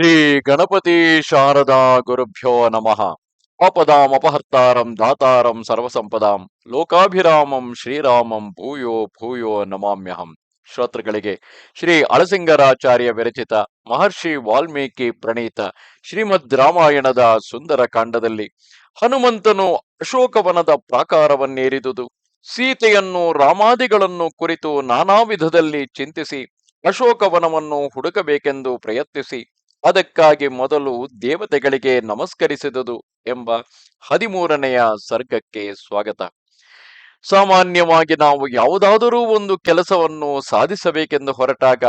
ಶ್ರೀ ಗಣಪತಿ ಶಾರದಾ ಗುರುಭ್ಯೋ ನಮಃ. ಆಪದಾಮಪಹರ್ತಾರಂ ದಾತಾರಂ ಸರ್ವಸಂಪದಾಂ ಲೋಕಾಭಿರಾಮಂ ಶ್ರೀರಾಮಂ ಭೂಯೋ ಭೂಯೋ ನಮಾಮ್ಯಹಂ. ಶ್ರೋತೃಗಳಿಗೆ ಶ್ರೀ ಅಳಸಿಂಗರಾಚಾರ್ಯ ವಿರಚಿತ ಮಹರ್ಷಿ ವಾಲ್ಮೀಕಿ ಪ್ರಣೀತ ಶ್ರೀಮದ್ ರಾಮಾಯಣದ ಸುಂದರ ಕಾಂಡದಲ್ಲಿ ಹನುಮಂತನು ಅಶೋಕವನದ ಪ್ರಾಕಾರವನ್ನೇರಿದುದು. ಸೀತೆಯನ್ನು ರಾಮಾದಿಗಳನ್ನು ಕುರಿತು ನಾನಾ ವಿಧದಲ್ಲಿ ಚಿಂತಿಸಿ ಅಶೋಕವನವನ್ನು ಹುಡುಕಬೇಕೆಂದು ಪ್ರಯತ್ನಿಸಿ ಅದಕ್ಕಾಗಿ ಮೊದಲು ದೇವತೆಗಳಿಗೆ ನಮಸ್ಕರಿಸಿದುದು ಎಂಬ ಹದಿಮೂರನೆಯ ಸರ್ಗಕ್ಕೆ ಸ್ವಾಗತ. ಸಾಮಾನ್ಯವಾಗಿ ನಾವು ಯಾವುದಾದರೂ ಒಂದು ಕೆಲಸವನ್ನು ಸಾಧಿಸಬೇಕೆಂದು ಹೊರಟಾಗ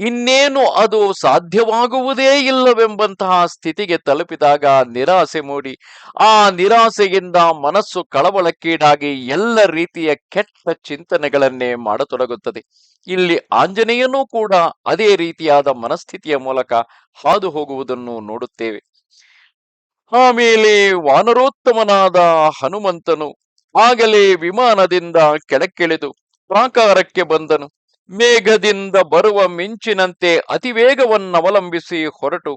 ಇನ್ನೇನು ಅದು ಸಾಧ್ಯವಾಗುವುದೇ ಇಲ್ಲವೆಂಬಂತಹ ಸ್ಥಿತಿಗೆ ತಲುಪಿದಾಗ ನಿರಾಸೆ ಮೂಡಿ. ಆ ನಿರಾಸೆಯಿಂದ ಮನಸ್ಸು ಕಳವಳಕ್ಕೀಡಾಗಿ ಎಲ್ಲ ರೀತಿಯ ಕೆಟ್ಟ ಚಿಂತನೆಗಳನ್ನೇ ಮಾಡತೊಡಗುತ್ತದೆ. ಇಲ್ಲಿ ಆಂಜನೇಯನೂ ಕೂಡ ಅದೇ ರೀತಿಯಾದ ಮನಸ್ಥಿತಿಯ ಮೂಲಕ ಹಾದು ಹೋಗುವುದನ್ನು ನೋಡುತ್ತೇವೆ. ಆಮೇಲೆ ವಾನರೋತ್ತಮನಾದ ಹನುಮಂತನು ಆಗಲೇ ವಿಮಾನದಿಂದ ಕೆಳಕ್ಕಿಳಿದು ಪ್ರಾಕಾರಕ್ಕೆ ಬಂದನು. ಮೇಘದಿಂದ ಬರುವ ಮಿಂಚಿನಂತೆ ಅತಿವೇಗವನ್ನವಲಂಬಿಸಿ ಹೊರಟು.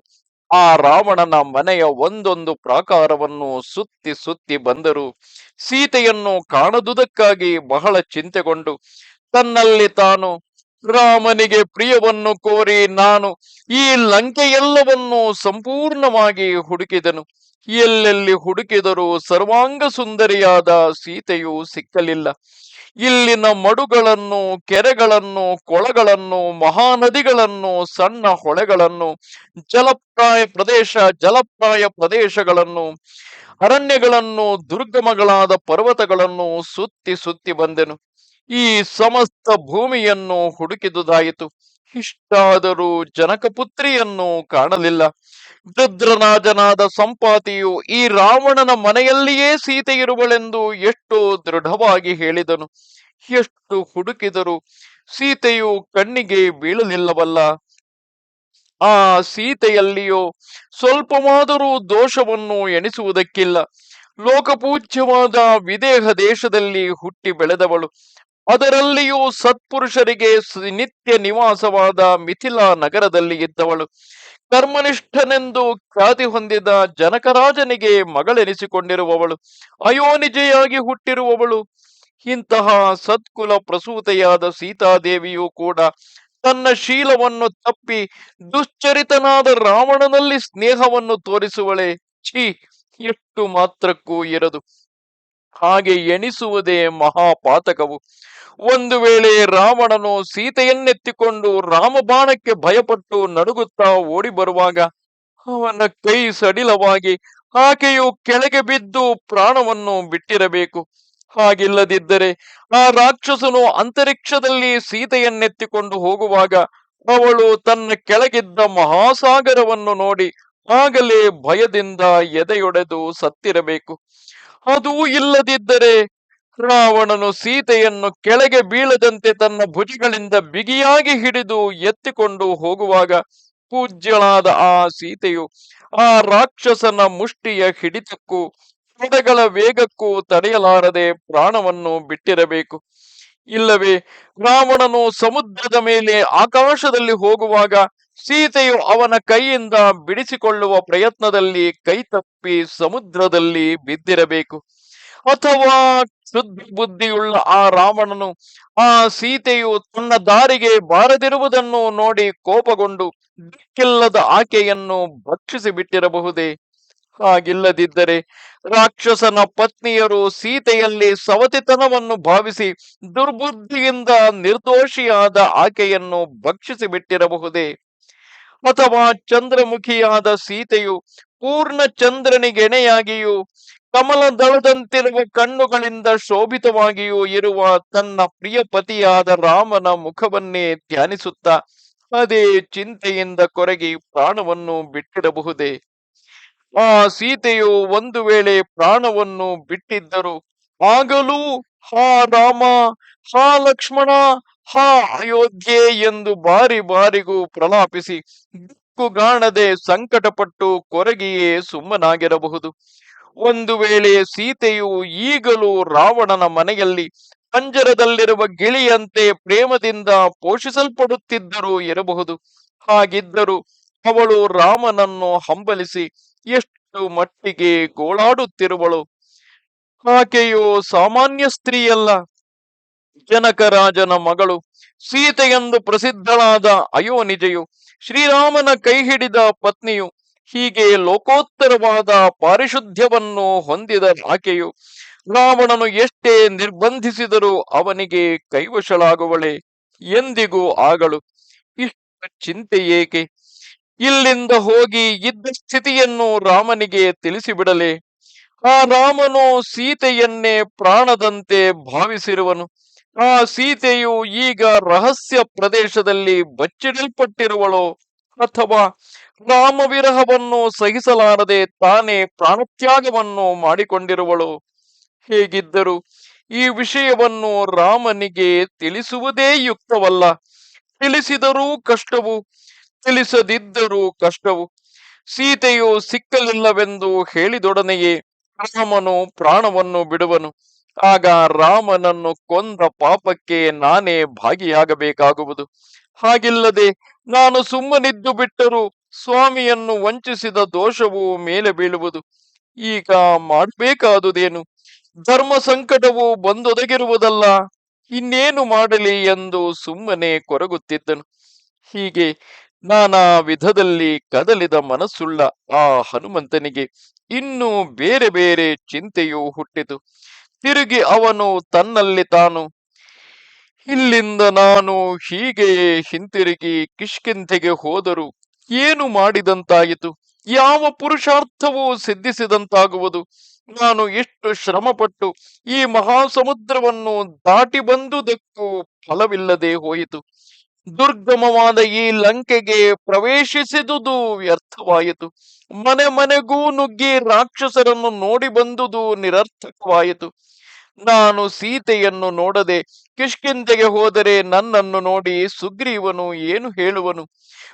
ಆ ರಾವಣನ ಮನೆಯ ಒಂದೊಂದು ಪ್ರಾಕಾರವನ್ನು ಸುತ್ತಿ ಸುತ್ತಿ ಬಂದರು. ಸೀತೆಯನ್ನು ಕಾಣದುದಕ್ಕಾಗಿ ಬಹಳ ಚಿಂತೆಗೊಂಡು, ತನ್ನಲ್ಲಿ ತಾನು ರಾಮನಿಗೆ ಪ್ರಿಯವನ್ನು ಕೋರಿ ನಾನು ಈ ಲಂಕೆಯೆಲ್ಲವನ್ನು ಸಂಪೂರ್ಣವಾಗಿ ಹುಡುಕಿದನು. ಎಲ್ಲೆಲ್ಲಿ ಹುಡುಕಿದರೂ ಸರ್ವಾಂಗ ಸುಂದರಿಯಾದ ಸೀತೆಯು ಸಿಕ್ಕಲಿಲ್ಲ. ಇಲ್ಲಿನ ಮಡುಗಳನ್ನು, ಕೆರೆಗಳನ್ನು, ಕೊಳಗಳನ್ನು, ಮಹಾನದಿಗಳನ್ನು, ಸಣ್ಣ ಹೊಳೆಗಳನ್ನು, ಜಲಪ್ರಾಯ ಪ್ರದೇಶ, ಜಲಪ್ರಾಯ ಪ್ರದೇಶಗಳನ್ನು, ಅರಣ್ಯಗಳನ್ನು, ದುರ್ಗಮಗಳಾದ ಪರ್ವತಗಳನ್ನು ಸುತ್ತಿ ಸುತ್ತಿ ಬಂದೆನು. ಈ ಸಮಸ್ತ ಭೂಮಿಯನ್ನು ಹುಡುಕಿದುದಾಯಿತು. ಇಷ್ಟಾದರೂ ಜನಕಪುತ್ರಿಯನ್ನು ಕಾಣಲಿಲ್ಲ. ವೃದ್ರನಾಜನಾದ ಸಂಪಾತಿಯು ಈ ರಾವಣನ ಮನೆಯಲ್ಲಿಯೇ ಸೀತೆ ಇರುವಳೆಂದು ಎಷ್ಟು ದೃಢವಾಗಿ ಹೇಳಿದನು. ಎಷ್ಟು ಹುಡುಕಿದರು ಸೀತೆಯು ಕಣ್ಣಿಗೆ ಬೀಳಲಿಲ್ಲವಲ್ಲ. ಆ ಸೀತೆಯಲ್ಲಿಯೋ ಸ್ವಲ್ಪವಾದರೂ ದೋಷವನ್ನು ಎಣಿಸುವುದಕ್ಕಿಲ್ಲ. ಲೋಕಪೂಜ್ಯವಾದ ವಿದೇಹ ದೇಶದಲ್ಲಿ ಹುಟ್ಟಿ ಬೆಳೆದವಳು. ಅದರಲ್ಲಿಯೂ ಸತ್ಪುರುಷರಿಗೆ ನಿತ್ಯ ನಿವಾಸವಾದ ಮಿಥಿಲಾ ನಗರದಲ್ಲಿ ಇದ್ದವಳು. ಕರ್ಮನಿಷ್ಠನೆಂದು ಖ್ಯಾತಿ ಹೊಂದಿದ ಜನಕರಾಜನಿಗೆ ಮಗಳೆನಿಸಿಕೊಂಡಿರುವವಳು. ಅಯೋನಿಜೆಯಾಗಿ ಹುಟ್ಟಿರುವವಳು. ಇಂತಹ ಸತ್ಕುಲ ಪ್ರಸೂತೆಯಾದ ಸೀತಾದೇವಿಯೂ ಕೂಡ ತನ್ನ ಶೀಲವನ್ನು ತಪ್ಪಿ ದುಶ್ಚರಿತನಾದ ರಾವಣನಲ್ಲಿ ಸ್ನೇಹವನ್ನು ತೋರಿಸುವಳೆ. ಛೀ ಎಷ್ಟು ಮಾತ್ರಕ್ಕೂ ಇರದು. ಹಾಗೆ ಎಣಿಸುವುದೇ ಮಹಾಪಾತಕವು. ಒಂದು ವೇಳೆ ರಾವಣನು ಸೀತೆಯನ್ನೆತ್ತಿಕೊಂಡು ರಾಮಬಾಣಕ್ಕೆ ಭಯಪಟ್ಟು ನಡುಗುತ್ತಾ ಓಡಿ ಬರುವಾಗ ಅವನ ಕೈ ಸಡಿಲವಾಗಿ ಆಕೆಯು ಕೆಳಗೆ ಬಿದ್ದು ಪ್ರಾಣವನ್ನು ಬಿಟ್ಟಿರಬೇಕು. ಹಾಗಿಲ್ಲದಿದ್ದರೆ ಆ ರಾಕ್ಷಸನು ಅಂತರಿಕ್ಷದಲ್ಲಿ ಸೀತೆಯನ್ನೆತ್ತಿಕೊಂಡು ಹೋಗುವಾಗ ಅವಳು ತನ್ನ ಕೆಳಗಿದ್ದ ಮಹಾಸಾಗರವನ್ನು ನೋಡಿ ಆಗಲೇ ಭಯದಿಂದ ಎದೆಯೊಡೆದು ಸತ್ತಿರಬೇಕು. ಅದು ಇಲ್ಲದಿದ್ದರೆ ರಾವಣನು ಸೀತೆಯನ್ನು ಕೆಳಗೆ ಬೀಳದಂತೆ ತನ್ನ ಭುಜಗಳಿಂದ ಬಿಗಿಯಾಗಿ ಹಿಡಿದು ಎತ್ತಿಕೊಂಡು ಹೋಗುವಾಗ ಪೂಜ್ಯಳಾದ ಆ ಸೀತೆಯು ಆ ರಾಕ್ಷಸನ ಮುಷ್ಟಿಯ ಹಿಡಿತಕ್ಕೂ ಪದಗಳ ವೇಗಕ್ಕೂ ತಡೆಯಲಾರದೆ ಪ್ರಾಣವನ್ನು ಬಿಟ್ಟಿರಬೇಕು. ಇಲ್ಲವೇ, ರಾವಣನು ಸಮುದ್ರದ ಮೇಲೆ ಆಕಾಶದಲ್ಲಿ ಹೋಗುವಾಗ ಸೀತೆಯು ಅವನ ಕೈಯಿಂದ ಬಿಡಿಸಿಕೊಳ್ಳುವ ಪ್ರಯತ್ನದಲ್ಲಿ ಕೈ ತಪ್ಪಿ ಸಮುದ್ರದಲ್ಲಿ ಬಿದ್ದಿರಬೇಕು. ಅಥವಾ ಶುದ್ಧ ಬುದ್ಧಿಯುಳ್ಳ ಆ ರಾವಣನು ಆ ಸೀತೆಯು ತನ್ನ ದಾರಿಗೆ ಬಾರದಿರುವುದನ್ನು ನೋಡಿ ಕೋಪಗೊಂಡು ದಿಕ್ಕಿಲ್ಲದ ಆಕೆಯನ್ನು ಭಕ್ಷಿಸಿ ಬಿಟ್ಟಿರಬಹುದೇ? ಹಾಗಿಲ್ಲದಿದ್ದರೆ ರಾಕ್ಷಸನ ಪತ್ನಿಯರು ಸೀತೆಯಲ್ಲಿ ಸವತಿತನವನ್ನು ಭಾವಿಸಿ ದುರ್ಬುದ್ಧಿಯಿಂದ ನಿರ್ದೋಷಿಯಾದ ಆಕೆಯನ್ನು ಭಕ್ಷಿಸಿ ಬಿಟ್ಟಿರಬಹುದೇ? ಅಥವಾ ಚಂದ್ರಮುಖಿಯಾದ ಸೀತೆಯು ಪೂರ್ಣ ಚಂದ್ರನಿಗೆಣೆಯಾಗಿಯೂ ಕಮಲ ದಳದಂತಿರುವ ಕಣ್ಣುಗಳಿಂದ ಶೋಭಿತವಾಗಿಯೂ ಇರುವ ತನ್ನ ಪ್ರಿಯ ಪತಿಯಾದ ರಾಮನ ಮುಖವನ್ನೇ ಧ್ಯಾನಿಸುತ್ತಾ, ಅದೇ ಚಿಂತೆಯಿಂದ ಕೊರಗಿ ಪ್ರಾಣವನ್ನು ಬಿಟ್ಟಿಡಬಹುದೇ? ಆ ಸೀತೆಯು ಒಂದು ವೇಳೆ ಪ್ರಾಣವನ್ನು ಬಿಟ್ಟಿದ್ದರು ಆಗಲೂ ಹಾ ರಾಮ, ಹಾ ಲಕ್ಷ್ಮಣ, ಹಾ ಅಯೋಧ್ಯೆ ಎಂದು ಬಾರಿ ಬಾರಿಗೂ ಪ್ರಲಾಪಿಸಿ ದಿಕ್ಕುಗಾಣದೆ ಸಂಕಟಪಟ್ಟು ಕೊರಗಿಯೇ ಸುಮ್ಮನಾಗಿರಬಹುದು. ಒಂದು ವೇಳೆ ಸೀತೆಯು ಈಗಲೂ ರಾವಣನ ಮನೆಯಲ್ಲಿ ಪಂಜರದಲ್ಲಿರುವ ಗಿಳಿಯಂತೆ ಪ್ರೇಮದಿಂದ ಪೋಷಿಸಲ್ಪಡುತ್ತಿದ್ದರೂ ಇರಬಹುದು. ಹಾಗಿದ್ದರೂ ಅವಳು ರಾಮನನ್ನು ಹಂಬಲಿಸಿ ಎಷ್ಟು ಮಟ್ಟಿಗೆ ಗೋಳಾಡುತ್ತಿರುವಳು. ಆಕೆಯು ಸಾಮಾನ್ಯ ಸ್ತ್ರೀಯಲ್ಲ. ಜನಕರಾಜನ ಮಗಳು. ಸೀತೆಯೆಂದು ಪ್ರಸಿದ್ಧಳಾದ ಅಯೋನಿಜೆಯು ಶ್ರೀರಾಮನ ಕೈ ಹಿಡಿದ ಪತ್ನಿಯು ಹೀಗೆ ಲೋಕೋತ್ತರವಾದ ಪಾರಿಶುದ್ಧ್ಯವನ್ನು ಹೊಂದಿದ ಆಕೆಯು ರಾವಣನು ಎಷ್ಟೇ ನಿರ್ಬಂಧಿಸಿದರೂ ಅವನಿಗೆ ಕೈವಶಳಾಗುವಳೆ ಎಂದಿಗೂ ಆಗಳು ಇಷ್ಟ ಚಿಂತೆ ಏಕೆ? ಇಲ್ಲಿಂದ ಹೋಗಿ ಇದ್ದ ಸ್ಥಿತಿಯನ್ನು ರಾಮನಿಗೆ ತಿಳಿಸಿಬಿಡಲೆ. ಆ ರಾಮನು ಸೀತೆಯನ್ನೇ ಪ್ರಾಣದಂತೆ ಭಾವಿಸಿರುವನು. ಆ ಸೀತೆಯು ಈಗ ರಹಸ್ಯ ಪ್ರದೇಶದಲ್ಲಿ ಬಚ್ಚಿಡಲ್ಪಟ್ಟಿರುವಳೋ. ಅಥವಾ ರಾಮ ವಿರಹವನ್ನು ಸಹಿಸಲಾರದೆ ತಾನೇ ಪ್ರಾಣತ್ಯಾಗವನ್ನು ಮಾಡಿಕೊಂಡಿರುವಳು. ಹೇಗಿದ್ದರು ಈ ವಿಷಯವನ್ನು ರಾಮನಿಗೆ ತಿಳಿಸುವುದೇ ಯುಕ್ತವಲ್ಲ. ತಿಳಿಸಿದರೂ ಕಷ್ಟವು, ತಿಳಿಸದಿದ್ದರೂ ಕಷ್ಟವು. ಸೀತೆಯು ಸಿಕ್ಕಲಿಲ್ಲವೆಂದು ಹೇಳಿದೊಡನೆಯೇ ರಾಮನು ಪ್ರಾಣವನ್ನು ಬಿಡುವನು. ಆಗ ರಾಮನನ್ನು ಕೊಂದ ಪಾಪಕ್ಕೆ ನಾನೇ ಭಾಗಿಯಾಗಬೇಕಾಗುವುದು. ಹಾಗಿಲ್ಲದೆ ನಾನು ಸುಮ್ಮನಿದ್ದು ಬಿಟ್ಟರೂ ಸ್ವಾಮಿಯನ್ನು ವಂಚಿಸಿದ ದೋಷವು ಮೇಲೆ ಬೀಳುವುದು. ಈಗ ಮಾಡಬೇಕಾದುದೇನು? ಧರ್ಮ ಸಂಕಟವು ಬಂದೊದಗಿರುವುದಲ್ಲ, ಇನ್ನೇನು ಮಾಡಲಿ ಎಂದು ಸುಮ್ಮನೆ ಕೊರಗುತ್ತಿದ್ದನು. ಹೀಗೆ ನಾನಾ ವಿಧದಲ್ಲಿ ಕದಲಿದ ಮನಸ್ಸುಳ್ಳ ಆ ಹನುಮಂತನಿಗೆ ಇನ್ನೂ ಬೇರೆ ಬೇರೆ ಚಿಂತೆಯೂ ಹುಟ್ಟಿತು. ತಿರುಗಿ ಅವನು ತನ್ನಲ್ಲಿ ತಾನು, ಇಲ್ಲಿಂದ ನಾನು ಹೀಗೆ ಹಿಂತಿರುಗಿ ಕಿಷ್ಕಿಂಧೆಗೆ ಹೋದರು ಏನು ಮಾಡಿದಂತಾಯಿತು? ಯಾವ ಪುರುಷಾರ್ಥವೂ ಸಿದ್ಧಿಸಿದಂತಾಗುವುದು? ನಾನು ಎಷ್ಟು ಶ್ರಮಪಟ್ಟು ಈ ಮಹಾಸಮುದ್ರವನ್ನು ದಾಟಿ ಬಂದುದಕ್ಕೂ ಫಲವಿಲ್ಲದೆ ಹೋಯಿತು. ದುರ್ಗಮವಾದ ಈ ಲಂಕೆಗೆ ಪ್ರವೇಶಿಸಿದುದು ವ್ಯರ್ಥವಾಯಿತು. ಮನೆ ಮನೆಗೂ ನುಗ್ಗಿ ರಾಕ್ಷಸರನ್ನು ನೋಡಿ ಬಂದುದು ನಿರರ್ಥಕವಾಯಿತು. ನಾನು ಸೀತೆಯನ್ನು ನೋಡದೆ ಕಿಷ್ಕಿಂತೆಗೆ ಹೋದರೆ ನನ್ನನ್ನು ನೋಡಿ ಸುಗ್ರೀವನು ಏನು ಹೇಳುವನು?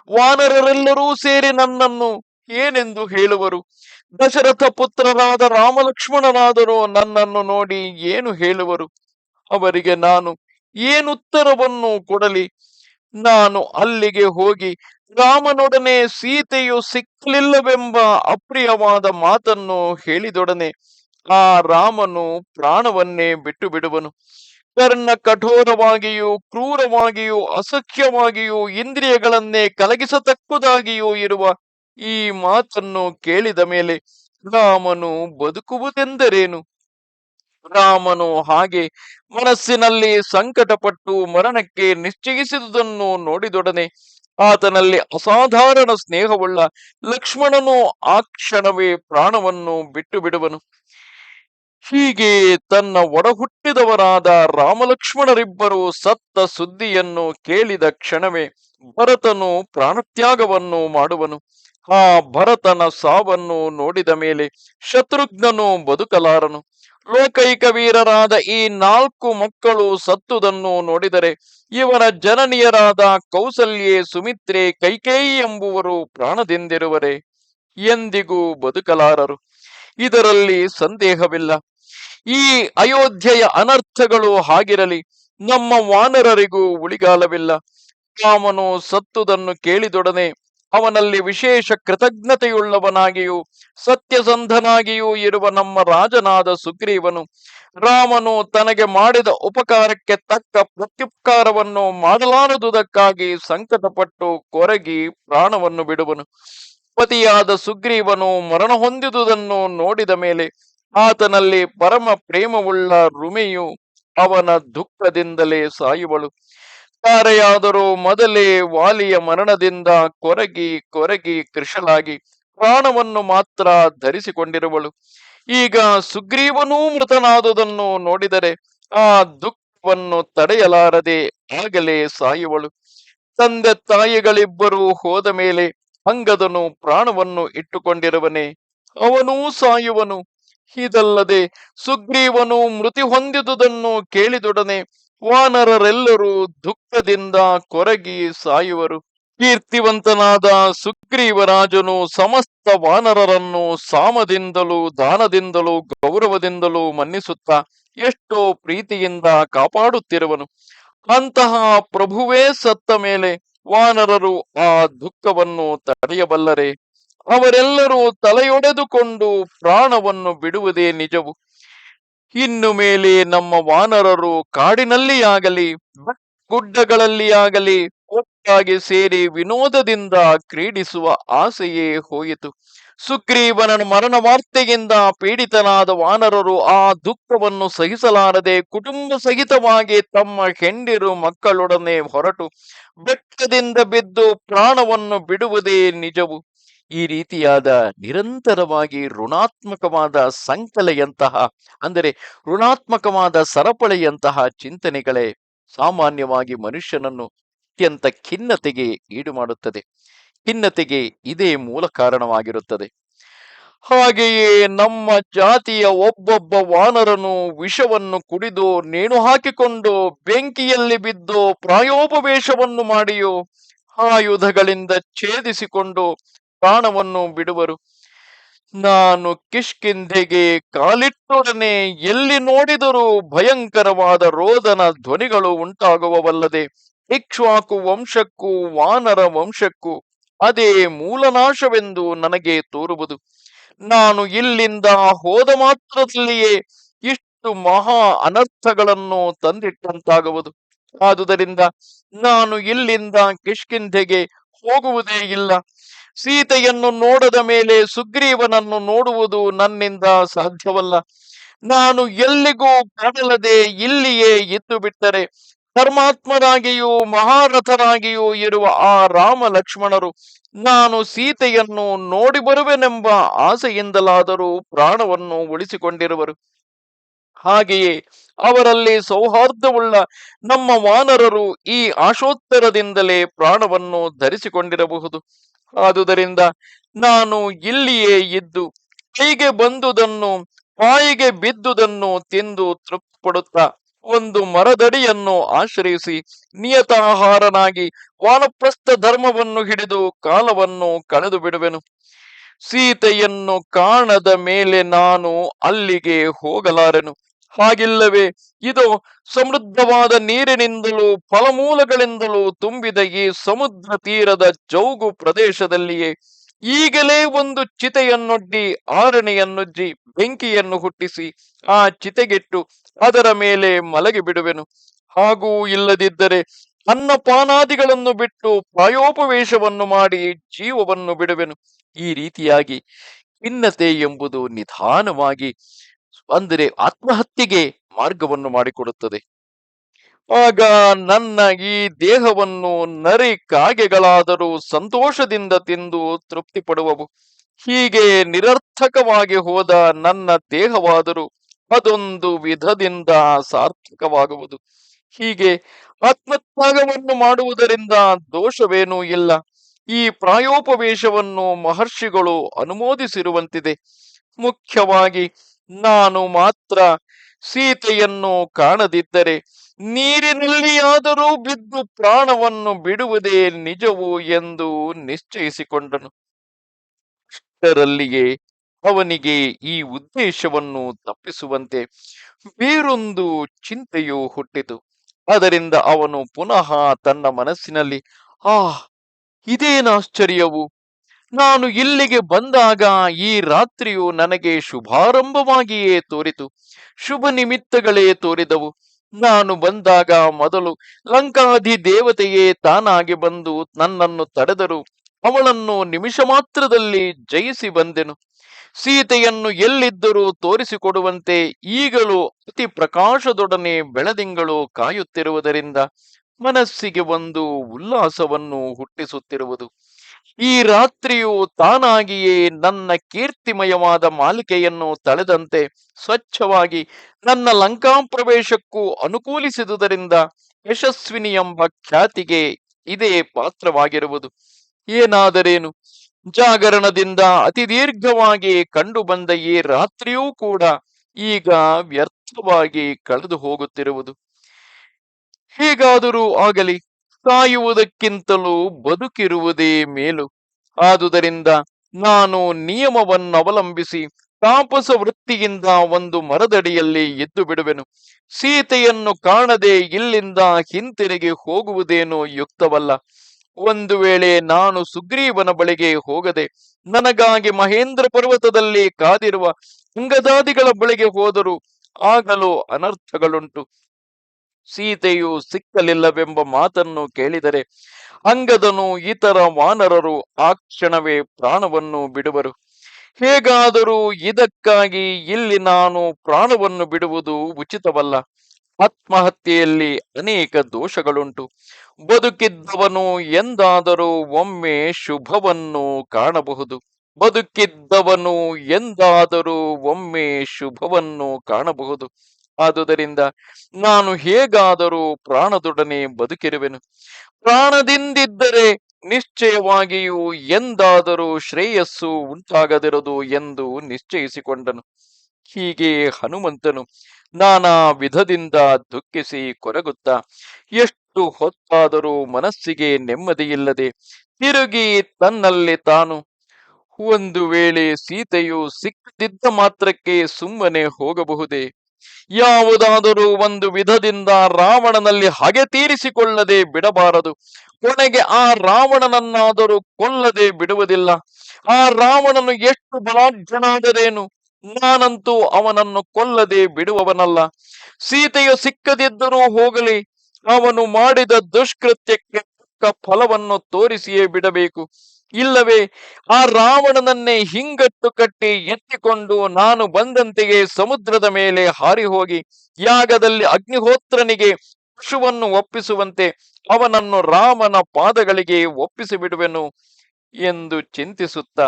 ವಾನರರೆಲ್ಲರೂ ಸೇರಿ ನನ್ನನ್ನು ಏನೆಂದು ಹೇಳುವರು? ದಶರಥ ಪುತ್ರರಾದ ರಾಮಲಕ್ಷ್ಮಣನಾದರೂ ನನ್ನನ್ನು ನೋಡಿ ಏನು ಹೇಳುವರು? ಅವರಿಗೆ ನಾನು ಏನುತ್ತರವನ್ನು ಕೊಡಲಿ? ನಾನು ಅಲ್ಲಿಗೆ ಹೋಗಿ ರಾಮನೊಡನೆ ಸೀತೆಯು ಸಿಕ್ಕಲಿಲ್ಲವೆಂಬ ಅಪ್ರಿಯವಾದ ಮಾತನ್ನು ಹೇಳಿದೊಡನೆ ಆ ರಾಮನು ಪ್ರಾಣವನ್ನೇ ಬಿಟ್ಟು ಬಿಡುವನು. ಕರ್ಣ ಕಠೋರವಾಗಿಯೂ ಕ್ರೂರವಾಗಿಯೂ ಅಸಖ್ಯವಾಗಿಯೂ ಇಂದ್ರಿಯಗಳನ್ನೇ ಕಲಗಿಸತಕ್ಕುದಾಗಿಯೂ ಇರುವ ಈ ಮಾತನ್ನು ಕೇಳಿದ ಮೇಲೆ ರಾಮನು ಬದುಕುವುದೆಂದರೇನು? ರಾಮನು ಹಾಗೆ ಮನಸ್ಸಿನಲ್ಲಿ ಸಂಕಟಪಟ್ಟು ಮರಣಕ್ಕೆ ನಿಶ್ಚಯಿಸಿದುದನ್ನು ನೋಡಿದೊಡನೆ ಆತನಲ್ಲಿ ಅಸಾಧಾರಣ ಸ್ನೇಹವುಳ್ಳ ಲಕ್ಷ್ಮಣನು ಆ ಕ್ಷಣವೇ ಪ್ರಾಣವನ್ನು ಬಿಟ್ಟು ಬಿಡುವನು ಹೀಗೆ ತನ್ನ ಒಡಹುಟ್ಟಿದವರಾದ ರಾಮಲಕ್ಷ್ಮಣರಿಬ್ಬರು ಸತ್ತ ಸುದ್ದಿಯನ್ನು ಕೇಳಿದ ಕ್ಷಣವೇ ಭರತನು ಪ್ರಾಣತ್ಯಾಗವನ್ನು ಮಾಡುವನು. ಆ ಭರತನ ಸಾವನ್ನು ನೋಡಿದ ಮೇಲೆ ಶತ್ರುಘ್ನನು ಬದುಕಲಾರನು. ಲೋಕೈಕ ವೀರರಾದ ಈ ನಾಲ್ಕು ಮಕ್ಕಳು ಸತ್ತುದನ್ನು ನೋಡಿದರೆ ಇವರ ಜನನಿಯರಾದ ಕೌಸಲ್ಯೆ ಸುಮಿತ್ರೆ ಕೈಕೇಯಿ ಎಂಬುವರು ಪ್ರಾಣದಿಂದಿರುವರೆ ಎಂದಿಗೂ ಬದುಕಲಾರರು. ಇದರಲ್ಲಿ ಸಂದೇಹವಿಲ್ಲ. ಈ ಅಯೋಧ್ಯೆಯ ಅನರ್ಥಗಳು ಹಾಗಿರಲಿ, ನಮ್ಮ ವಾನರರಿಗೂ ಉಳಿಗಾಲವಿಲ್ಲ. ರಾಮನು ಸತ್ತುದನ್ನು ಕೇಳಿದೊಡನೆ ಅವನಲ್ಲಿ ವಿಶೇಷ ಕೃತಜ್ಞತೆಯುಳ್ಳವನಾಗಿಯೂ, ಸತ್ಯಸಂಧನಾಗಿಯೂ ಇರುವ ನಮ್ಮ ರಾಜನಾದ ಸುಗ್ರೀವನು ರಾಮನು ತನಗೆ ಮಾಡಿದ ಉಪಕಾರಕ್ಕೆ ತಕ್ಕ ಪ್ರತ್ಯುಪಕಾರವನ್ನು ಮಾಡಲಾರದುದಕ್ಕಾಗಿ ಸಂಕಟಪಟ್ಟು ಕೊರಗಿ ಪ್ರಾಣವನ್ನು ಬಿಡುವನು. ಪತಿಯಾದ ಸುಗ್ರೀವನು ಮರಣ ಹೊಂದಿದುದನ್ನು ನೋಡಿದ ಮೇಲೆ ಆತನಲ್ಲಿ ಪರಮ ಪ್ರೇಮವುಳ್ಳ ರುಮೆಯು ಅವನ ದುಃಖದಿಂದಲೇ ಸಾಯುವಳು. ತಾರೆಯಾದರೂ ಮೊದಲೇ ವಾಲಿಯ ಮರಣದಿಂದ ಕೊರಗಿ ಕೊರಗಿ ಕೃಶಲಾಗಿ ಪ್ರಾಣವನ್ನು ಮಾತ್ರ ಧರಿಸಿಕೊಂಡಿರುವಳು. ಈಗ ಸುಗ್ರೀವನೂ ಮೃತನಾದುದನ್ನು ನೋಡಿದರೆ ಆ ದುಃಖವನ್ನು ತಡೆಯಲಾರದೆ ಆಗಲೇ ಸಾಯುವಳು. ತಂದೆ ತಾಯಿಗಳಿಬ್ಬರೂ ಹೋದ ಮೇಲೆ ಅಂಗದನು ಪ್ರಾಣವನ್ನು ಇಟ್ಟುಕೊಂಡಿರುವನೆ, ಅವನೂ ಸಾಯುವನು. ಇದಲ್ಲದೆ ಸುಗ್ರೀವನು ಮೃತಿ ಹೊಂದಿದುದನ್ನು ಕೇಳಿದೊಡನೆ ವಾನರರೆಲ್ಲರೂ ದುಃಖದಿಂದ ಕೊರಗಿ ಸಾಯುವರು. ಕೀರ್ತಿವಂತನಾದ ಸುಗ್ರೀವರಾಜನು ಸಮಸ್ತ ವಾನರರನ್ನು ಸಾಮದಿಂದಲೂ, ದಾನದಿಂದಲೂ, ಗೌರವದಿಂದಲೂ ಮನ್ನಿಸುತ್ತಾ ಎಷ್ಟೋ ಪ್ರೀತಿಯಿಂದ ಕಾಪಾಡುತ್ತಿರುವನು. ಅಂತಹ ಪ್ರಭುವೇ ಸತ್ತ ಮೇಲೆ ವಾನರರು ಆ ದುಃಖವನ್ನು ತಡೆಯಬಲ್ಲರೆ. ಅವರೆಲ್ಲರೂ ತಲೆಯೊಡೆದುಕೊಂಡು ಪ್ರಾಣವನ್ನು ಬಿಡುವುದೇ ನಿಜವು. ಇನ್ನು ಮೇಲೆ ನಮ್ಮ ವಾನರರು ಕಾಡಿನಲ್ಲಿ ಆಗಲಿ ಗುಡ್ಡಗಳಲ್ಲಿ ಆಗಲಿ ಒಟ್ಟಾಗಿ ಸೇರಿ ವಿನೋದದಿಂದ ಕ್ರೀಡಿಸುವ ಆಸೆಯೇ ಹೋಯಿತು. ಸುಗ್ರೀವನ ಮರಣ ವಾರ್ತೆಯಿಂದ ಪೀಡಿತನಾದ ವಾನರರು ಆ ದುಃಖವನ್ನು ಸಹಿಸಲಾರದೆ ಕುಟುಂಬ ಸಹಿತವಾಗಿ ತಮ್ಮ ಹೆಂಡಿರು ಮಕ್ಕಳೊಡನೆ ಹೊರಟು, ಬೆಟ್ಟದಿಂದ ಬಿದ್ದು ಪ್ರಾಣವನ್ನು ಬಿಡುವುದೇ ನಿಜವು. ಈ ರೀತಿಯಾದ ನಿರಂತರವಾಗಿ ಋಣಾತ್ಮಕವಾದ ಸಂಕಲೆಯಂತಹ, ಅಂದರೆ ಋಣಾತ್ಮಕವಾದ ಸರಪಳೆಯಂತಹ ಚಿಂತನೆಗಳೇ ಸಾಮಾನ್ಯವಾಗಿ ಮನುಷ್ಯನನ್ನು ಅತ್ಯಂತ ಖಿನ್ನತೆಗೆ ಈಡು ಮಾಡುತ್ತದೆ ಖಿನ್ನತೆಗೆ ಇದೇ ಮೂಲ ಕಾರಣವಾಗಿರುತ್ತದೆ. ಹಾಗೆಯೇ ನಮ್ಮ ಜಾತಿಯ ಒಬ್ಬೊಬ್ಬ ವಾನರನು ವಿಷವನ್ನು ಕುಡಿದು ನೇಣು ಹಾಕಿಕೊಂಡು ಬೆಂಕಿಯಲ್ಲಿ ಬಿದ್ದು ಪ್ರಾಯೋಪವೇಶವನ್ನು ಮಾಡಿಯೋ ಆಯುಧಗಳಿಂದ ಛೇದಿಸಿಕೊಂಡು ಪ್ರಾಣವನ್ನು ಬಿಡುವರು. ನಾನು ಕಿಷ್ಕಿಂಧೆಗೆ ಕಾಲಿಟ್ಟೊಡನೆ ಎಲ್ಲಿ ನೋಡಿದರೂ ಭಯಂಕರವಾದ ರೋದನ ಧ್ವನಿಗಳು ಉಂಟಾಗುವವಲ್ಲದೆ ಇಕ್ಷ್ವಾಕು ವಂಶಕ್ಕೂ ವಾನರ ವಂಶಕ್ಕೂ ಅದೇ ಮೂಲನಾಶವೆಂದು ನನಗೆ ತೋರುವುದು. ನಾನು ಇಲ್ಲಿಂದ ಹೋದ ಮಾತ್ರದಲ್ಲಿಯೇ ಇಷ್ಟು ಮಹಾ ಅನರ್ಥಗಳನ್ನು ತಂದಿಟ್ಟಂತಾಗುವುದು. ಆದುದರಿಂದ ನಾನು ಇಲ್ಲಿಂದ ಕಿಷ್ಕಿಂಧೆಗೆ ಹೋಗುವುದೇ ಇಲ್ಲ. ಸೀತೆಯನ್ನು ನೋಡದ ಮೇಲೆ ಸುಗ್ರೀವನನ್ನು ನೋಡುವುದು ನನ್ನಿಂದ ಸಾಧ್ಯವಲ್ಲ. ನಾನು ಎಲ್ಲಿಗೂ ಕಾಣಲದೆ ಇಲ್ಲಿಯೇ ಇದ್ದು ಬಿಟ್ಟರೆ ಧರ್ಮಾತ್ಮರಾಗಿಯೂ ಮಹಾರಥರಾಗಿಯೂ ಇರುವ ಆ ರಾಮ ಲಕ್ಷ್ಮಣರು ನಾನು ಸೀತೆಯನ್ನು ನೋಡಿ ಬರುವೆನೆಂಬ ಆಸೆಯಿಂದಲಾದರೂ ಪ್ರಾಣವನ್ನು ಉಳಿಸಿಕೊಂಡಿರುವರು. ಹಾಗೆಯೇ ಅವರಲ್ಲಿ ಸೌಹಾರ್ದವುಳ್ಳ ನಮ್ಮ ವಾನರರು ಈ ಆಶೋತ್ತರದಿಂದಲೇ ಪ್ರಾಣವನ್ನು ಧರಿಸಿಕೊಂಡಿರಬಹುದು. ಆದುದರಿಂದ ನಾನು ಇಲ್ಲಿಯೇ ಇದ್ದು ಕೈಗೆ ಬಂದುದನ್ನು ಬಾಯಿಗೆ ಬಿದ್ದುದನ್ನು ತಿಂದು ತೃಪ್ತಿಪಡುತ್ತಾ ಒಂದು ಮರದಡಿಯನ್ನು ಆಶ್ರಯಿಸಿ ನಿಯತಾಹಾರನಾಗಿ ವಾನಪ್ರಸ್ಥ ಧರ್ಮವನ್ನು ಹಿಡಿದು ಕಾಲವನ್ನು ಕಳೆದು ಬಿಡುವೆನು. ಸೀತೆಯನ್ನು ಕಾಣದ ಮೇಲೆ ನಾನು ಅಲ್ಲಿಗೆ ಹೋಗಲಾರೆನು. ಹಾಗಿಲ್ಲವೇ? ಇದು ಸಮೃದ್ಧವಾದ ನೀರಿನಿಂದಲೂ ಫಲಮೂಲಗಳಿಂದಲೂ ತುಂಬಿದ ಈ ಸಮುದ್ರ ತೀರದ ಜೌಗು ಪ್ರದೇಶದಲ್ಲಿಯೇ ಈಗಲೇ ಒಂದು ಚಿತೆಯನ್ನೊಡ್ಡಿ ಆರಣೆಯನ್ನುಜ್ಜಿ ಬೆಂಕಿಯನ್ನು ಹುಟ್ಟಿಸಿ ಆ ಚಿತೆಗೆಟ್ಟು ಅದರ ಮೇಲೆ ಮಲಗಿ ಬಿಡುವೆನು ಹಾಗೂ ಇಲ್ಲದಿದ್ದರೆ ಅನ್ನಪಾನಾದಿಗಳನ್ನು ಬಿಟ್ಟು ಪ್ರಾಯೋಪವೇಶವನ್ನು ಮಾಡಿ ಜೀವವನ್ನು ಬಿಡುವೆನು. ಈ ರೀತಿಯಾಗಿ ಖಿನ್ನತೆ ಎಂಬುದು ನಿಧಾನವಾಗಿ ಅಂದರೆ ಆತ್ಮಹತ್ಯೆಗೆ ಮಾರ್ಗವನ್ನು ಮಾಡಿಕೊಡುತ್ತದೆ. ಆಗ ನನ್ನ ಈ ದೇಹವನ್ನು ನರಿ ಕಾಗೆಗಳಾದರೂ ಸಂತೋಷದಿಂದ ತಿಂದು ತೃಪ್ತಿ ಪಡುವವು ಹೀಗೆ ನಿರರ್ಥಕವಾಗಿ ಹೋದ ನನ್ನ ದೇಹವಾದರೂ ಅದೊಂದು ವಿಧದಿಂದ ಸಾರ್ಥಕವಾಗುವುದು. ಹೀಗೆ ಆತ್ಮತ್ಯಾಗವನ್ನು ಮಾಡುವುದರಿಂದ ದೋಷವೇನೂ ಇಲ್ಲ. ಈ ಪ್ರಾಯೋಪವೇಶವನ್ನು ಮಹರ್ಷಿಗಳು ಅನುಮೋದಿಸಿರುವಂತಿದೆ. ಮುಖ್ಯವಾಗಿ ನಾನು ಮಾತ್ರ ಸೀತೆಯನ್ನು ಕಾಣದಿದ್ದರೆ ನೀರಿನಲ್ಲಿಯಾದರೂ ಬಿದ್ದು ಪ್ರಾಣವನ್ನು ಬಿಡುವುದೇ ನಿಜವು ಎಂದು ನಿಶ್ಚಯಿಸಿಕೊಂಡನು. ಅಷ್ಟರಲ್ಲಿಯೇ ಅವನಿಗೆ ಈ ಉದ್ದೇಶವನ್ನು ತಪ್ಪಿಸುವಂತೆ ಬೇರೊಂದು ಚಿಂತೆಯು ಹುಟ್ಟಿತು. ಅದರಿಂದ ಅವನು ಪುನಃ ತನ್ನ ಮನಸ್ಸಿನಲ್ಲಿ ಆ ಇದೇನಾಶ್ಚರ್ಯವು ನಾನು ಇಲ್ಲಿಗೆ ಬಂದಾಗ ಈ ರಾತ್ರಿಯು ನನಗೆ ಶುಭಾರಂಭವಾಗಿಯೇ ತೋರಿತು. ಶುಭ ನಿಮಿತ್ತಗಳೇ ತೋರಿದವು. ನಾನು ಬಂದಾಗ ಮೊದಲು ಲಂಕಾಧಿ ದೇವತೆಯೇ ತಾನಾಗಿ ಬಂದು ನನ್ನನ್ನು ತಡೆದರು. ಅವಳನ್ನು ನಿಮಿಷ ಮಾತ್ರದಲ್ಲಿ ಜಯಿಸಿ ಬಂದೆನು. ಸೀತೆಯನ್ನು ಎಲ್ಲಿದ್ದರೂ ತೋರಿಸಿಕೊಡುವಂತೆ ಈಗಲೂ ಅತಿ ಪ್ರಕಾಶದೊಡನೆ ಬೆಳದಿಂಗಳು ಕಾಯುತ್ತಿರುವುದರಿಂದ ಮನಸ್ಸಿಗೆ ಒಂದು ಉಲ್ಲಾಸವನ್ನು ಹುಟ್ಟಿಸುತ್ತಿರುವುದು. ಈ ರಾತ್ರಿಯು ತಾನಾಗಿಯೇ ನನ್ನ ಕೀರ್ತಿಮಯವಾದ ಮಾಲಿಕೆಯನ್ನು ತಳೆದಂತೆ ಸ್ವಚ್ಛವಾಗಿ ನನ್ನ ಲಂಕಾ ಪ್ರವೇಶಕ್ಕೂ ಅನುಕೂಲಿಸಿದುದರಿಂದ ಯಶಸ್ವಿನಿ ಎಂಬ ಖ್ಯಾತಿಗೆ ಇದೇ ಪಾತ್ರವಾಗಿರುವುದು. ಏನಾದರೇನು? ಜಾಗರಣದಿಂದ ಅತಿ ದೀರ್ಘವಾಗಿ ಕಂಡುಬಂದ ಈ ರಾತ್ರಿಯೂ ಕೂಡ ಈಗ ವ್ಯರ್ಥವಾಗಿ ಕಳೆದು ಹೋಗುತ್ತಿರುವುದು ಹೀಗಾದರೂ ಆಗಲಿ ಸಾಯುವುದಕ್ಕಿಂತಲೂ ಬದುಕಿರುವುದೇ ಮೇಲು. ಆದುದರಿಂದ ನಾನು ನಿಯಮವನ್ನವಲಂಬಿಸಿ ತಾಪಸ ವೃತ್ತಿಯಿಂದ ಒಂದು ಮರದಡಿಯಲ್ಲಿ ಎದ್ದು ಬಿಡುವೆನು. ಸೀತೆಯನ್ನು ಕಾಣದೆ ಇಲ್ಲಿಂದ ಹಿಂತಿರುಗಿ ಹೋಗುವುದೇನು ಯುಕ್ತವಲ್ಲ. ಒಂದು ವೇಳೆ ನಾನು ಸುಗ್ರೀವನ ಬಳಿಗೆ ಹೋಗದೆ ನನಗಾಗಿ ಮಹೇಂದ್ರ ಪರ್ವತದಲ್ಲಿ ಕಾದಿರುವ ಅಂಗದಾದಿಗಳ ಬಳಿಗೆ ಹೋದರೂ ಆಗಲೂ ಅನರ್ಥಗಳುಂಟು. ಸೀತೆಯು ಸಿಕ್ಕಲಿಲ್ಲವೆಂಬ ಮಾತನ್ನು ಕೇಳಿದರೆ ಅಂಗದನು ಇತರ ವಾನರರು ಆ ಕ್ಷಣವೇ ಪ್ರಾಣವನ್ನು ಬಿಡುವರು. ಹೇಗಾದರೂ ಇದಕ್ಕಾಗಿ ಇಲ್ಲಿ ನಾನು ಪ್ರಾಣವನ್ನು ಬಿಡುವುದು ಉಚಿತವಲ್ಲ. ಆತ್ಮಹತ್ಯೆಯಲ್ಲಿ ಅನೇಕ ದೋಷಗಳುಂಟು. ಬದುಕಿದ್ದವನು ಎಂದಾದರೂ ಒಮ್ಮೆ ಶುಭವನ್ನು ಕಾಣಬಹುದು. ಬದುಕಿದ್ದವನು ಎಂದಾದರೂ ಒಮ್ಮೆ ಶುಭವನ್ನು ಕಾಣಬಹುದು. ಆದುದರಿಂದ ನಾನು ಹೇಗಾದರೂ ಪ್ರಾಣದೊಡನೆ ಬದುಕಿರುವೆನು. ಪ್ರಾಣದಿಂದಿದ್ದರೆ ನಿಶ್ಚಯವಾಗಿಯೂ ಎಂದಾದರೂ ಶ್ರೇಯಸ್ಸು ಉಂಟಾಗದಿರದು ಎಂದು ನಿಶ್ಚಯಿಸಿಕೊಂಡನು. ಹೀಗೆ ಹನುಮಂತನು ನಾನಾ ವಿಧದಿಂದ ದುಃಖಿಸಿ ಕೊರಗುತ್ತ, ಎಷ್ಟು ಹೊತ್ತಾದರೂ ಮನಸ್ಸಿಗೆ ನೆಮ್ಮದಿಯಿಲ್ಲದೆ ತಿರುಗಿ ತನ್ನಲ್ಲಿ ತಾನು. ಒಂದು ವೇಳೆ ಸೀತೆಯು ಸಿಕ್ಕದಿದ್ದ ಮಾತ್ರಕ್ಕೆ ಸುಮ್ಮನೆ ಹೋಗಬಹುದೇ? ಯಾವುದಾದರೂ ಒಂದು ವಿಧದಿಂದ ರಾವಣನಲ್ಲಿ ಹಗೆ ತೀರಿಸಿಕೊಳ್ಳದೆ ಬಿಡಬಾರದು. ಕೊನೆಗೆ ಆ ರಾವಣನನ್ನಾದರೂ ಕೊಲ್ಲದೆ ಬಿಡುವುದಿಲ್ಲ. ಆ ರಾವಣನು ಎಷ್ಟು ಬಲಾಢ್ಯನಾದರೇನು? ನಾನಂತೂ ಅವನನ್ನು ಕೊಲ್ಲದೆ ಬಿಡುವವನಲ್ಲ. ಸೀತೆಯು ಸಿಕ್ಕದಿದ್ದರೂ ಹೋಗಲಿ. ಅವನು ಮಾಡಿದ ದುಷ್ಕೃತ್ಯಕ್ಕೆ ಫಲವನ್ನು ತೋರಿಸಿಯೇ ಬಿಡಬೇಕು. ಇಲ್ಲವೇ? ಆ ರಾವಣನನ್ನೇ ಹಿಂಗಟ್ಟು ಕಟ್ಟಿ ಎತ್ತಿಕೊಂಡು ನಾನು ಬಂದಂತೆಯೇ ಸಮುದ್ರದ ಮೇಲೆ ಹಾರಿ ಹೋಗಿ ಯಾಗದಲ್ಲಿ ಅಗ್ನಿಹೋತ್ರನಿಗೆ ಪಶುವನ್ನು ಒಪ್ಪಿಸುವಂತೆ ಅವನನ್ನು ರಾಮನ ಪಾದಗಳಿಗೆ ಒಪ್ಪಿಸಿ ಬಿಡುವೆನು ಎಂದು ಚಿಂತಿಸುತ್ತಾ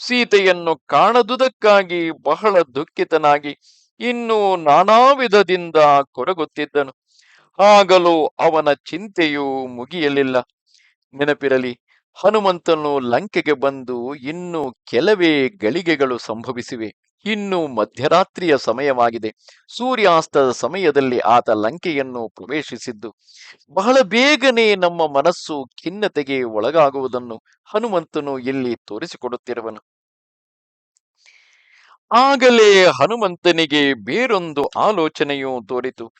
ಸೀತೆಯನ್ನು ಕಾಣದುದಕ್ಕಾಗಿ ಬಹಳ ದುಃಖಿತನಾಗಿ ಇನ್ನು ನಾನಾ ವಿಧದಿಂದ ಕೊರಗುತ್ತಿದ್ದನು. ಆಗಲೂ ಅವನ ಚಿಂತೆಯೂ ಮುಗಿಯಲಿಲ್ಲ. ನೆನಪಿರಲಿ ಹನುಮಂತನು ಲಂಕೆಗೆ ಬಂದು ಇನ್ನು ಕೆಲವೇ ಗಳಿಗೆಗಳು ಸಂಭವಿಸಿವೆ. ಇನ್ನು ಮಧ್ಯರಾತ್ರಿಯ ಸಮಯವಾಗಿದೆ. ಸೂರ್ಯಾಸ್ತದ ಸಮಯದಲ್ಲಿ ಆತ ಲಂಕೆಯನ್ನು ಪ್ರವೇಶಿಸಿದ್ದು. ಬಹಳ ಬೇಗನೆ ನಮ್ಮ ಮನಸ್ಸು ಖಿನ್ನತೆಗೆ ಒಳಗಾಗುವುದನ್ನು ಹನುಮಂತನು ಇಲ್ಲಿ ತೋರಿಸಿಕೊಡುತ್ತಿರುವನು. ಆಗಲೇ ಹನುಮಂತನಿಗೆ ಬೇರೊಂದು ಆಲೋಚನೆಯೂ ತೋರಿತು.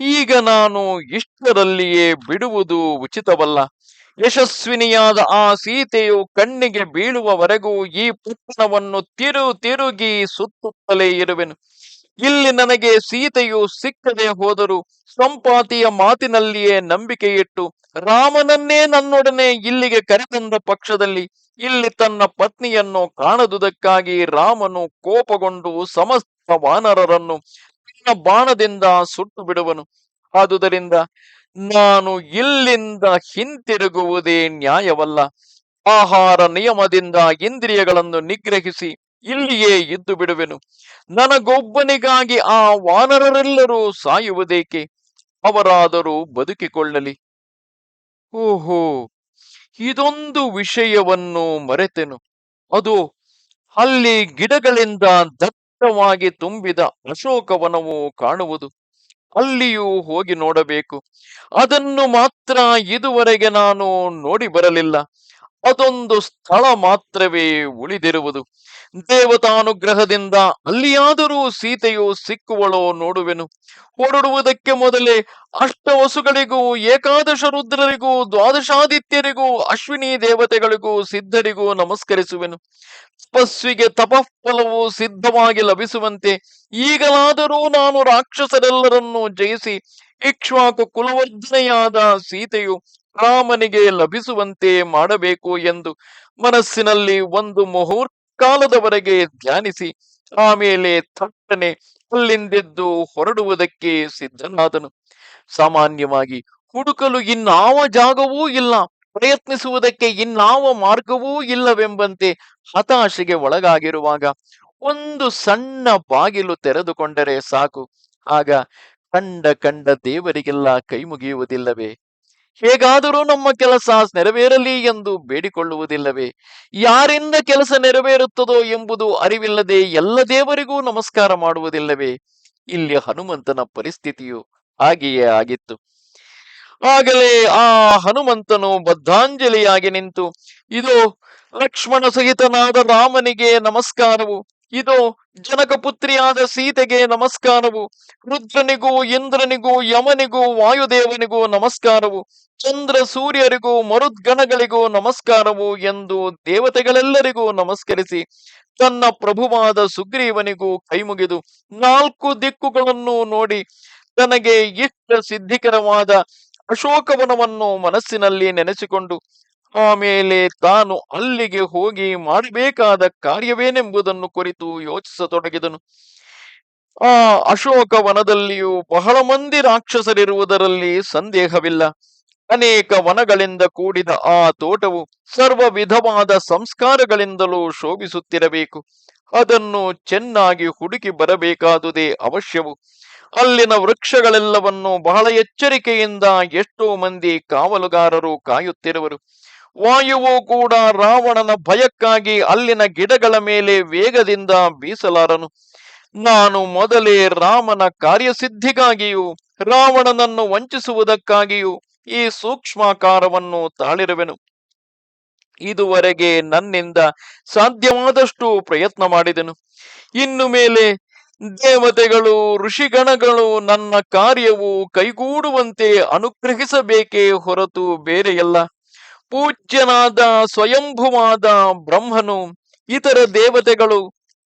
ಈಗ ನಾನು ಇಷ್ಟರಲ್ಲಿಯೇ ಬಿಡುವುದು ಉಚಿತವಲ್ಲ? ಯಶಸ್ವಿನಿಯಾದ ಆ ಸೀತೆಯು ಕಣ್ಣಿಗೆ ಬೀಳುವವರೆಗೂ ಈ ಪಟ್ಟಣವನ್ನು ತಿರು ತಿರುಗಿ ಸುತ್ತುತ್ತಲೇ ಇರುವೆನು. ಇಲ್ಲಿ ನನಗೆ ಸೀತೆಯು ಸಿಕ್ಕದೆ ಹೋದರೂ ಸಂಪಾತಿಯ ಮಾತಿನಲ್ಲಿಯೇ ನಂಬಿಕೆ ಇಟ್ಟು ರಾಮನನ್ನೇ ನನ್ನೊಡನೆ ಇಲ್ಲಿಗೆ ಕರೆತಂದ ಪಕ್ಷದಲ್ಲಿ ಇಲ್ಲಿ ತನ್ನ ಪತ್ನಿಯನ್ನು ಕಾಣದುದಕ್ಕಾಗಿ ರಾಮನು ಕೋಪಗೊಂಡು ಸಮಸ್ತ ವಾನರರನ್ನು ತನ್ನ ಬಾಣದಿಂದ ಸುಟ್ಟು ಬಿಡುವನು. ಆದುದರಿಂದ ನಾನು ಇಲ್ಲಿಂದ ಹಿಂತಿರುಗುವುದೇ ನ್ಯಾಯವಲ್ಲ. ಆಹಾರ ನಿಯಮದಿಂದ ಇಂದ್ರಿಯಗಳನ್ನು ನಿಗ್ರಹಿಸಿ ಇಲ್ಲಿಯೇ ಇದ್ದು ಬಿಡುವೆನು. ನನಗೊಬ್ಬನಿಗಾಗಿ ಆ ವಾನರರೆಲ್ಲರೂ ಸಾಯುವುದೇಕೆ? ಅವರಾದರೂ ಬದುಕಿಕೊಳ್ಳಲಿ. ಓಹೋ, ಇದೊಂದು ವಿಷಯವನ್ನು ಮರೆತೆನು. ಅದು ಅಲ್ಲಿ ಗಿಡಗಳಿಂದ ದಟ್ಟವಾಗಿ ತುಂಬಿದ ಅಶೋಕವನವು ಕಾಣುವುದು. ಅಲ್ಲಿಯೂ ಹೋಗಿ ನೋಡಬೇಕು. ಅದನ್ನು ಮಾತ್ರ ಇದುವರೆಗೆ ನಾನು ನೋಡಿ ಬರಲಿಲ್ಲ. ಅದೊಂದು ಸ್ಥಳ ಮಾತ್ರವೇ ಉಳಿದಿರುವುದು. ದೇವತಾನುಗ್ರಹದಿಂದ ಅಲ್ಲಿಯಾದರೂ ಸೀತೆಯು ಸಿಕ್ಕುವಳೋ ನೋಡುವೆನು. ಹೊರಡುವುದಕ್ಕೆ ಮೊದಲೇ ಅಷ್ಟವಸುಗಳಿಗೂ, ಏಕಾದಶ ರುದ್ರರಿಗೂ, ದ್ವಾದಶಾದಿತ್ಯರಿಗೂ, ಅಶ್ವಿನಿ ದೇವತೆಗಳಿಗೂ ಸಿದ್ಧರಿಗೂ ನಮಸ್ಕರಿಸುವೆನು. ತಪಸ್ವಿಗೆ ತಪಫಲವು ಸಿದ್ಧವಾಗಿ ಲಭಿಸುವಂತೆ ಈಗಲಾದರೂ ನಾನು ರಾಕ್ಷಸರೆಲ್ಲರನ್ನೂ ಜಯಿಸಿ, ಇಕ್ಷ್ವಾಕು ಕುಲವರ್ಧನೆಯಾದ ಸೀತೆಯು ರಾಮನಿಗೆ ಲಭಿಸುವಂತೆ ಮಾಡಬೇಕು ಎಂದು ಮನಸ್ಸಿನಲ್ಲಿ ಒಂದು ಮುಹೂರ್ಕಾಲದವರೆಗೆ ಧ್ಯಾನಿಸಿ, ಆಮೇಲೆ ಥಟ್ಟನೆ ಅಲ್ಲಿಂದೆದ್ದು ಹೊರಡುವುದಕ್ಕೆ ಸಿದ್ಧನಾದನು. ಸಾಮಾನ್ಯವಾಗಿ ಹುಡುಕಲು ಇನ್ನಾವ ಜಾಗವೂ ಇಲ್ಲ, ಪ್ರಯತ್ನಿಸುವುದಕ್ಕೆ ಇನ್ನಾವ ಮಾರ್ಗವೂ ಇಲ್ಲವೆಂಬಂತೆ ಹತಾಶೆಗೆ ಒಳಗಾಗಿರುವಾಗ ಒಂದು ಸಣ್ಣ ಬಾಗಿಲು ತೆರೆದುಕೊಂಡರೆ ಸಾಕು. ಆಗ ಕಂಡ ಕಂಡ ದೇವರಿಗೆಲ್ಲ ಕೈ ಮುಗಿಯುವುದಿಲ್ಲವೇ ಹೇಗಾದರೂ ನಮ್ಮ ಕೆಲಸ ನೆರವೇರಲಿ ಎಂದು ಬೇಡಿಕೊಳ್ಳುವುದಿಲ್ಲವೇ? ಯಾರಿಂದ ಕೆಲಸ ನೆರವೇರುತ್ತದೋ ಎಂಬುದು ಅರಿವಿಲ್ಲದೆ ಎಲ್ಲ ದೇವರಿಗೂ ನಮಸ್ಕಾರ ಮಾಡುವುದಿಲ್ಲವೇ? ಇಲ್ಲಿ ಹನುಮಂತನ ಪರಿಸ್ಥಿತಿಯು ಹಾಗೆಯೇ ಆಗಿತ್ತು. ಆಗಲೇ ಆ ಹನುಮಂತನು ಬದ್ಧಾಂಜಲಿಯಾಗಿ ನಿಂತು, ಇದು ಲಕ್ಷ್ಮಣ ಸಹಿತನಾದ ರಾಮನಿಗೆ ನಮಸ್ಕಾರವು. ಇದು ಜನಕಪುತ್ರಿಯಾದ ಸೀತೆಗೆ ನಮಸ್ಕಾರವು. ರುದ್ರನಿಗೂ ಇಂದ್ರನಿಗೂ ಯಮನಿಗೂ ವಾಯುದೇವನಿಗೂ ನಮಸ್ಕಾರವು. ಚಂದ್ರ ಸೂರ್ಯರಿಗೂ ಮರುದ್ಗಣಗಳಿಗೂ ನಮಸ್ಕಾರವು ಎಂದು ದೇವತೆಗಳೆಲ್ಲರಿಗೂ ನಮಸ್ಕರಿಸಿ. ತನ್ನ ಪ್ರಭುವಾದ ಸುಗ್ರೀವನಿಗೂ ಕೈಮುಗಿದು ನಾಲ್ಕು ದಿಕ್ಕುಗಳನ್ನು ನೋಡಿ ತನಗೆ ಇಷ್ಟ ಸಿದ್ಧಿಕರವಾದ ಅಶೋಕವನವನ್ನು ಮನಸ್ಸಿನಲ್ಲಿ ನೆನೆಸಿಕೊಂಡು ಆಮೇಲೆ ತಾನು ಅಲ್ಲಿಗೆ ಹೋಗಿ ಮಾಡಬೇಕಾದ ಕಾರ್ಯವೇನೆಂಬುದನ್ನು ಕುರಿತು ಯೋಚಿಸತೊಡಗಿದನು. ಆ ಅಶೋಕ ವನದಲ್ಲಿಯೂ ಬಹಳ ಮಂದಿ ರಾಕ್ಷಸರಿರುವುದರಲ್ಲಿ ಸಂದೇಹವಿಲ್ಲ. ಅನೇಕ ವನಗಳಿಂದ ಕೂಡಿದ ಆ ತೋಟವು ಸರ್ವ ವಿಧವಾದ ಸಂಸ್ಕಾರಗಳಿಂದಲೂ ಶೋಭಿಸುತ್ತಿರಬೇಕು. ಅದನ್ನು ಚೆನ್ನಾಗಿ ಹುಡುಕಿ ಬರಬೇಕಾದುದೇ ಅವಶ್ಯವು. ಅಲ್ಲಿನ ವೃಕ್ಷಗಳೆಲ್ಲವನ್ನು ಬಹಳ ಎಚ್ಚರಿಕೆಯಿಂದ ಎಷ್ಟೋ ಮಂದಿ ಕಾವಲುಗಾರರು ಕಾಯುತ್ತಿರುವರು. ವಾಯುವು ಕೂಡ ರಾವಣನ ಭಯಕ್ಕಾಗಿ ಅಲ್ಲಿನ ಗಿಡಗಳ ಮೇಲೆ ವೇಗದಿಂದ ಬೀಸಲಾರನು. ನಾನು ಮೊದಲೇ ರಾಮನ ಕಾರ್ಯಸಿದ್ಧಿಗಾಗಿಯೂ, ರಾವಣನನ್ನು ವಂಚಿಸುವುದಕ್ಕಾಗಿಯೂ ಈ ಸೂಕ್ಷ್ಮಾಕಾರವನ್ನು ತಾಳಿರುವೆನು. ಇದುವರೆಗೆ ನನ್ನಿಂದ ಸಾಧ್ಯವಾದಷ್ಟು ಪ್ರಯತ್ನ ಮಾಡಿದೆನು. ಇನ್ನು ಮೇಲೆ ದೇವತೆಗಳು, ಋಷಿಗಣಗಳು ನನ್ನ ಕಾರ್ಯವು ಕೈಗೂಡುವಂತೆ ಅನುಗ್ರಹಿಸಬೇಕೇ ಹೊರತು ಬೇರೆಯಲ್ಲ. ಪೂಜ್ಯನಾದ, ಸ್ವಯಂಭುವಾದ ಬ್ರಹ್ಮನು, ಇತರ ದೇವತೆಗಳು,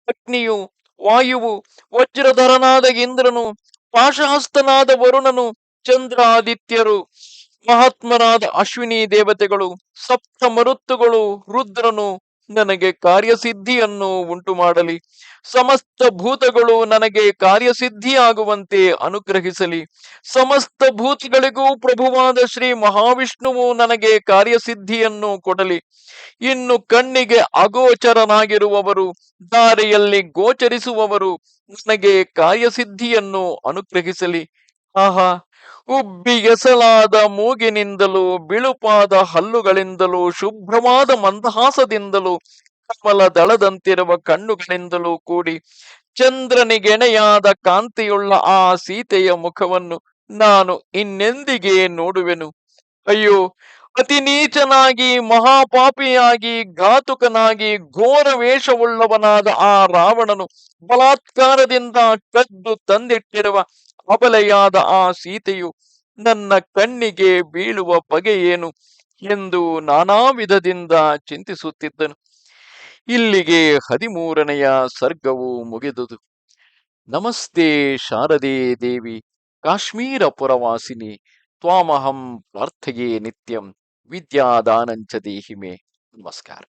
ಅಗ್ನಿಯು, ವಾಯುವು, ವಜ್ರಧರನಾದ ಇಂದ್ರನು, ಪಾಶಹಸ್ತನಾದ ವರುಣನು, ಚಂದ್ರಾದಿತ್ಯರು ಮಹಾತ್ಮರಾದ ಅಶ್ವಿನಿ ದೇವತೆಗಳು ಸಪ್ತ ಮರುತ್ತುಗಳು ರುದ್ರನು ನನಗೆ ಕಾರ್ಯಸಿದ್ಧಿಯನ್ನು ಉಂಟು ಮಾಡಲಿ ಸಮಸ್ತ ಭೂತಗಳು ನನಗೆ ಕಾರ್ಯಸಿದ್ಧಿಯಾಗುವಂತೆ ಅನುಗ್ರಹಿಸಲಿ. ಸಮಸ್ತ ಭೂತಗಳಿಗೂ ಪ್ರಭುವಾದ ಶ್ರೀ ಮಹಾವಿಷ್ಣುವು ನನಗೆ ಕಾರ್ಯಸಿದ್ಧಿಯನ್ನು ಕೊಡಲಿ. ಇನ್ನು ಕಣ್ಣಿಗೆ ಅಗೋಚರನಾಗಿರುವವರು, ದಾರಿಯಲ್ಲಿ ಗೋಚರಿಸುವವರು ನನಗೆ ಕಾರ್ಯಸಿದ್ಧಿಯನ್ನು ಅನುಗ್ರಹಿಸಲಿ. ಆಹಾ. ಉಬ್ಬಿ ಎಸಲಾದ ಮೂಗಿನಿಂದಲೂ, ಬಿಳುಪಾದ ಹಲ್ಲುಗಳಿಂದಲೂ, ಶುಭ್ರವಾದ ಮಂದಹಾಸದಿಂದಲೂ, ಕಮಲ ದಳದಂತಿರುವ ಕಣ್ಣುಗಳಿಂದಲೂ ಕೂಡಿ ಚಂದ್ರನಿಗೆಣೆಯಾದ ಕಾಂತಿಯುಳ್ಳ ಆ ಸೀತೆಯ ಮುಖವನ್ನು ನಾನು ಇನ್ನೆಂದಿಗೆ ನೋಡುವೆನು. ಅಯ್ಯೋ, ಅತಿ ನೀಚನಾಗಿ, ಮಹಾಪಾಪಿಯಾಗಿ, ಘಾತುಕನಾಗಿ, ಘೋರ ವೇಷವುಳ್ಳವನಾದ ಆ ರಾವಣನು ಬಲಾತ್ಕಾರದಿಂದ ಕದ್ದು ತಂದಿಟ್ಟಿರುವ ಅಬಲೆಯಾದ ಆ ಸೀತೆಯು ನನ್ನ ಕಣ್ಣಿಗೆ ಬೀಳುವ ಬಗೆಯೇನು ಎಂದು ನಾನಾ ವಿಧದಿಂದ ಚಿಂತಿಸುತ್ತಿದ್ದನು. ಇಲ್ಲಿಗೆ ಹದಿಮೂರನೆಯ ಸರ್ಗವು ಮುಗಿದುದು. ನಮಸ್ತೆ ಶಾರದೆ ದೇವಿ, ಕಾಶ್ಮೀರ ಪುರವಾಸಿನಿ, ತ್ವಾಮಹಂ ಪ್ರಾರ್ಥೆಯೇ ನಿತ್ಯಂ, ವಿದ್ಯಾದಾನಂಚ ದೇಹಿಮೆ. ನಮಸ್ಕಾರ.